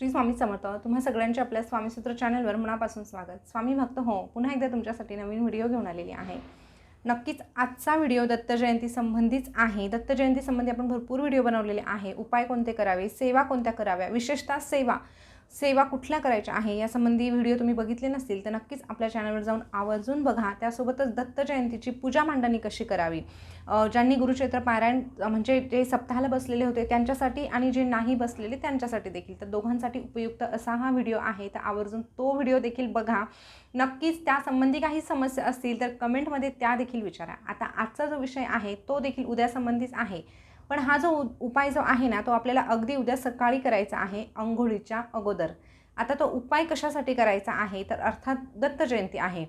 श्री स्वामी समर्थ. तुम्हा सगळ्यांचे आपल्या स्वामीसूत्र चॅनलवर मनापासून स्वागत. स्वामी भक्त हो पुन्हा एकदा तुमच्यासाठी नवीन व्हिडिओ घेऊन आलेली आहे. नक्कीच आजचा व्हिडिओ दत्त जयंती संबंधीच आहे. दत्त जयंती संबंधी आपण भरपूर व्हिडिओ बनवलेले आहे. उपाय कोणते करावे? सेवा कोणत्या कराव्या? विशेषतः सेवा. सेवा कुठल्या करायच्या आहे यासंबंधी व्हिडिओ तुम्ही बघितले नसतील तर नक्कीच आपल्या चॅनलवर जाऊन आवर्जून बघा. त्यासोबतच दत्त जयंतीची पूजा मांडणी कशी करावी? ज्यांनी गुरुक्षेत्र पारायण म्हणजे जे सप्ताहाला बसलेले होते त्यांच्यासाठी आणि जे नाही बसलेले त्यांच्यासाठी देखील. तर दोघांसाठी उपयुक्त असा हा व्हिडिओ आहे. तर आवर्जून तो व्हिडिओ देखील बघा. नक्कीच त्यासंबंधी काही समस्या असतील तर कमेंटमध्ये त्या देखील विचारा. आता आजचा जो विषय आहे तो देखील उद्यासंबंधीच आहे. पण हा जो उ- उपाय जो आहे ना तो आपल्याला अगदी उद्या सकाळी करायचा आहे अंघोळीच्या अगोदर. आता तो उपाय कशासाठी करायचा आहे तर अर्थात दत्त जयंती आहे.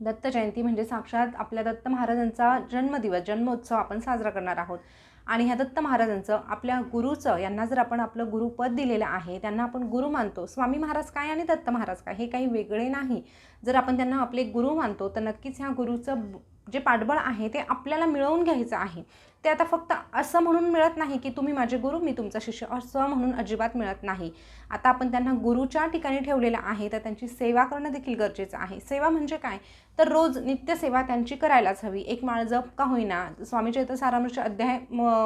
दत्त जयंती म्हणजे साक्षात आपल्या दत्त महाराजांचा जन्मदिवस जन्मोत्सव आपण साजरा करणार आहोत. आणि ह्या दत्त महाराजांचं आपल्या गुरुचं यांना जर आपण आपलं गुरुपद दिलेलं आहे त्यांना आपण गुरु मानतो. स्वामी महाराज काय आणि दत्त महाराज काय हे काही वेगळे नाही. जर आपण त्यांना आपले गुरु मानतो तर नक्कीच ह्या गुरुचं जे पाठबळ आहे ते आपल्याला मिळवून घ्यायचं आहे. ते आता फक्त असं म्हणून मिळत नाही की तुम्ही माझे गुरु मी तुमचा शिष्य असं म्हणून अजिबात मिळत नाही. आता आपण त्यांना गुरुच्या ठिकाणी ठेवलेलं आहे तर त्यांची सेवा करणं देखील गरजेचं आहे. सेवा म्हणजे काय? तर रोज नित्यसेवा त्यांची करायलाच हवी. एक माळ जप का होईना स्वामी चरित्र सारामृतचे अध्याय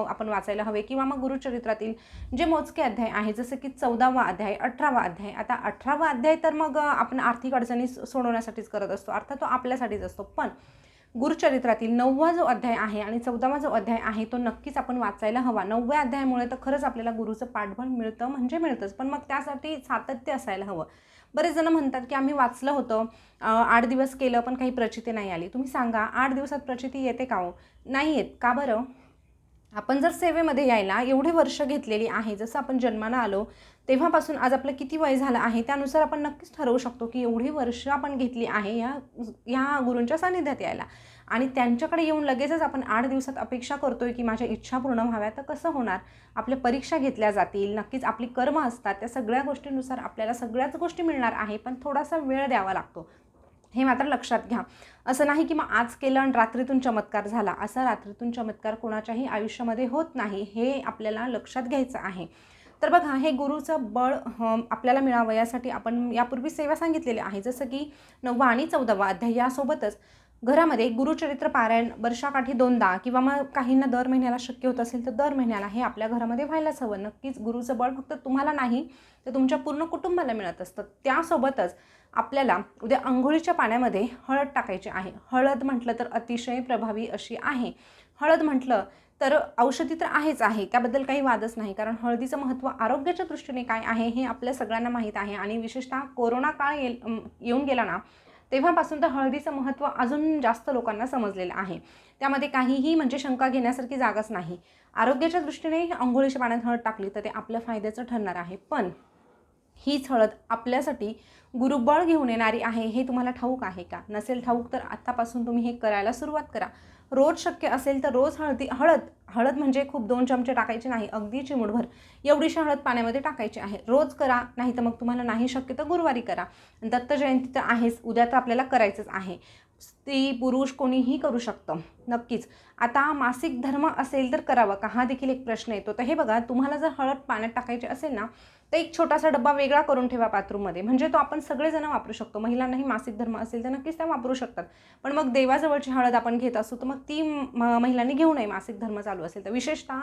आपण वाचायला हवे किंवा मग गुरुचरित्रातील जे मोजके अध्याय आहे जसं की चौदावा अध्याय अठरावा अध्याय. आता अठरावा अध्याय तर मग आपण आर्थिक अडचणी सोडवण्यासाठीच करत असतो. अर्थात तो आपल्यासाठीच असतो. पण गुरुचरित्रातील नववा जो अध्याय आहे आणि चौदावा जो अध्याय आहे तो नक्कीच आपण वाचायला हवा. नवव्या अध्यायामुळे तर खरंच आपल्याला गुरुचं पाठबळ मिळतं म्हणजे मिळतंच. पण मग त्यासाठी सातत्य असायला हवं. बरेच जण म्हणतात की आम्ही वाचलं होतं आठ दिवस केलं पण काही प्रचिती नाही आली. तुम्ही सांगा आठ दिवसात प्रचिती येते का हो? नाही येत. का बरं? आपण जर सेवेमध्ये यायला एवढे वर्ष घेतलेली आहे जसं आपण जन्माला आलो तेव्हापासून आज आपलं किती वय झालं आहे त्यानुसार आपण नक्कीच ठरवू शकतो की एवढी वर्ष आपण घेतली आहे या या गुरूंच्या सानिध्यात यायला. आणि त्यांच्याकडे येऊन लगेचच आपण आठ दिवसात अपेक्षा करतोय की माझ्या इच्छा पूर्ण व्हाव्या तर कसं होणार? आपल्या परीक्षा घेतल्या जातील नक्कीच आपली कर्म असतात त्या सगळ्या गोष्टींनुसार आपल्याला सगळ्याच गोष्टी मिळणार आहे पण थोडासा वेळ द्यावा लागतो. हे मात्र लक्षात घ्या. असं नाही की मग आज केलं आणि रात्रीतून चमत्कार झाला. असा रात्रीतून चमत्कार कोणाच्याही आयुष्यामध्ये होत नाही हे आपल्याला लक्षात घ्यायचं आहे. तर बघा हे गुरुचं बळ आपल्याला मिळावं यासाठी आपण यापूर्वी सेवा सांगितलेली आहे जसं की नववा आणि चौदावा अध्याय यासोबतच घरामध्ये गुरुचरित्र पारायण वर्षाकाठी दोनदा किंवा मग काहींना दर महिन्याला शक्य होत असेल तर दर महिन्याला हे आपल्या घरामध्ये व्हायलाच हवं. नक्कीच गुरुचं बळ फक्त तुम्हाला नाही तर तुमच्या पूर्ण कुटुंबाला मिळत असतं. त्यासोबतच आपल्याला उद्या आंघोळीच्या पाण्यामध्ये हळद टाकायची आहे. हळद म्हटलं तर अतिशय प्रभावी अशी आहे. हळद म्हटलं तर औषधी तर आहेच आहे. त्याबद्दल काही वादच नाही कारण हळदीचं महत्त्व आरोग्याच्या दृष्टीने काय आहे हे आपल्या सगळ्यांना माहीत आहे. आणि विशेषतः कोरोना काळ ये येऊन गेला ना तेव्हापासून तर हळदीचं महत्त्व अजून जास्त लोकांना समजलेलं आहे. त्यामध्ये काहीही म्हणजे शंका घेण्यासारखी जागाच नाही. आरोग्याच्या दृष्टीने आंघोळीच्या पाण्यात हळद टाकली तर ते आपल्या फायद्याचं ठरणार आहे. पण हीच हळद आपल्यासाठी गुरुबळ घेऊन येणारी आहे हे तुम्हाला ठाऊक आहे का? नसेल ठाऊक तर आत्तापासून तुम्ही हे करायला सुरुवात करा. रोज शक्य असेल तर रोज हळदी हळद हळद म्हणजे खूप दोन चमचे टाकायचे नाही अगदी चिमूटभर. एवढीशी हळद पाण्यामध्ये टाकायची आहे. रोज करा नाही तर मग तुम्हाला नाही शक्य तर गुरुवारी करा. दत्त जयंती तर आहेच उद्या तर आपल्याला करायचंच आहे. स्त्री पुरुष कोणीही करू शकतं नक्कीच. आता मासिक धर्म असेल तर करावं का हा देखील एक प्रश्न येतो. तर हे बघा तुम्हाला जर हळद पाण्यात टाकायची असेल ना तर एक छोटासा डब्बा वेगळा करून ठेवा बाथरूममध्ये. म्हणजे तो आपण सगळेजण वापरू शकतो. महिलांनाही मासिक धर्म असेल तर नक्कीच त्या वापरू शकतात. पण मग देवाजवळची हळद आपण घेत असू तर मग ती म- महिलांनी घेऊ नये मासिक धर्म चालू असेल तर. विशेषतः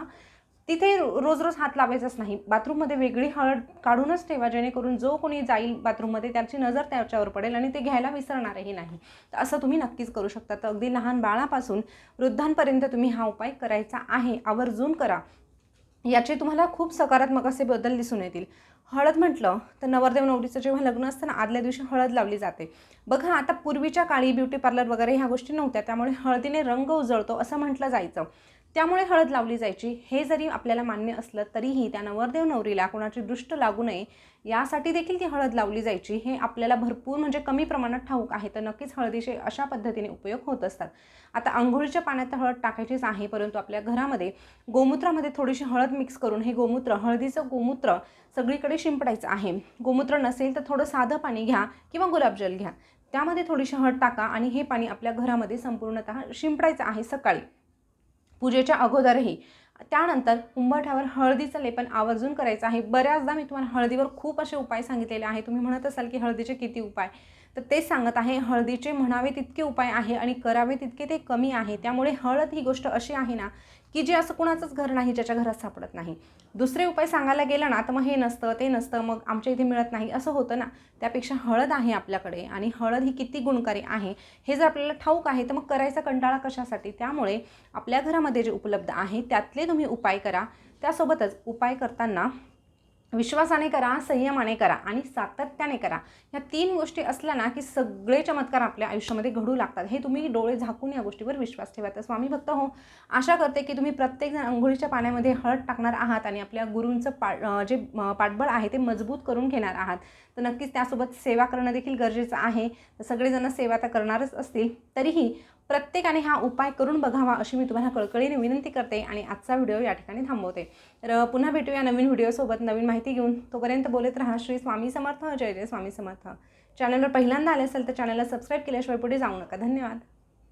तिथे रोज रोज हात लावायचाच नाही. बाथरूममध्ये वेगळी हळद काढूनच ठेवा जेणेकरून जो कोणी जाईल बाथरूममध्ये त्याची नजर त्याच्यावर पडेल आणि ते घ्यायला विसरणारही नाही. तर असं तुम्ही नक्कीच करू शकता. तर अगदी लहान बाळापासून वृद्धांपर्यंत तुम्ही हा उपाय करायचा आहे. आवर्जून करा. याचे तुम्हाला खूप सकारात्मक असे बदल दिसून येतील. हळद म्हटलं तर नवरदेव नवरीचं जेव्हा लग्न असतं ना आदल्या दिवशी हळद लावली जाते. बघा आता पूर्वीच्या काळी ब्युटी पार्लर वगैरे ह्या गोष्टी नव्हत्या त्यामुळे हळदीने रंग उजळतो असं म्हटलं जायचं. त्यामुळे हळद लावली जायची. हे जरी आपल्याला मान्य असलं तरीही त्या नवरदेव नवरीला कोणाची दृष्ट लागू नये यासाठी देखील ती हळद लावली जायची. हे आपल्याला भरपूर म्हणजे कमी प्रमाणात ठाऊक आहे तर नक्कीच हळदीचे अशा पद्धतीने उपयोग होत असतात. आता आंघोळीच्या पाण्यात हळद टाकायचीच आहे परंतु आपल्या घरामध्ये गोमूत्रामध्ये थोडीशी हळद मिक्स करून हे गोमूत्र हळदीचं गोमूत्र सगळीकडे शिंपडायचं आहे. गोमूत्र नसेल तर थोडं साधं पाणी घ्या किंवा गुलाबजल घ्या. त्यामध्ये थोडीशी हळद टाका आणि हे पाणी आपल्या घरामध्ये संपूर्णतः शिंपडायचं आहे सकाळी. पूजेच्या अगोदरही. त्यानंतर उंबरठ्यावर हळदीचं लेपन आवर्जून करायचं आहे. बऱ्याचदा मी तुम्हाला हळदीवर खूप असे उपाय सांगितलेले आहे. तुम्ही म्हणत असाल की हळदीचे किती उपाय. तर ते सांगत आहे हळदीचे म्हणावे तितके उपाय आहे आणि करावे तितके ते कमी आहे. त्यामुळे हळद ही गोष्ट अशी आहे ना की जे असं कुणाचंच घर नाही ज्याच्या घरात सापडत नाही. दुसरे उपाय सांगायला गेलं ना तर मग हे नसतं ते नसतं मग आमच्या इथे मिळत नाही. असं होतं ना त्यापेक्षा हळद आहे आपल्याकडे आणि हळद ही किती गुणकारी आहे हे जर आपल्याला ठाऊक आहे तर मग करायचा कंटाळा कशासाठी? त्यामुळे आपल्या घरामध्ये जे उपलब्ध आहे त्यातले तुम्ही उपाय करा. त्यासोबतच उपाय करताना विश्वासाने करा संयमाने करा आणि सातत्याने करा. ह्या तीन गोष्टी असल्या ना की सगळे चमत्कार आपल्या आयुष्यामध्ये घडू लागतात. हे तुम्ही डोळे झाकून या गोष्टीवर विश्वास ठेवा. तर स्वामी भक्त हो आशा करते की तुम्ही प्रत्येकजण अंघोळीच्या पाण्यामध्ये हळद टाकणार आहात आणि आपल्या गुरूंचं पा जे पाठबळ आहे ते मजबूत करून घेणार आहात. तर नक्कीच त्यासोबत सेवा करणं देखील गरजेचं आहे. तर सगळेजण सेवा तर करणारच असतील. तरीही प्रत्येकाने हा उपाय करून बघावा अशी मी तुम्हाला कळकळीने विनंती करते आणि आजचा व्हिडिओ या ठिकाणी थांबवते. तर पुन्हा भेटूया नवीन व्हिडिओसोबत नवीन माहिती घेऊन. तोपर्यंत बोलत राहा श्री स्वामी समर्थ जय जय स्वामी समर्थ. चॅनलवर पहिल्यांदा आले असेल तर चॅनलला सबस्क्राईब केल्याशिवाय पुढे जाऊ नका. धन्यवाद.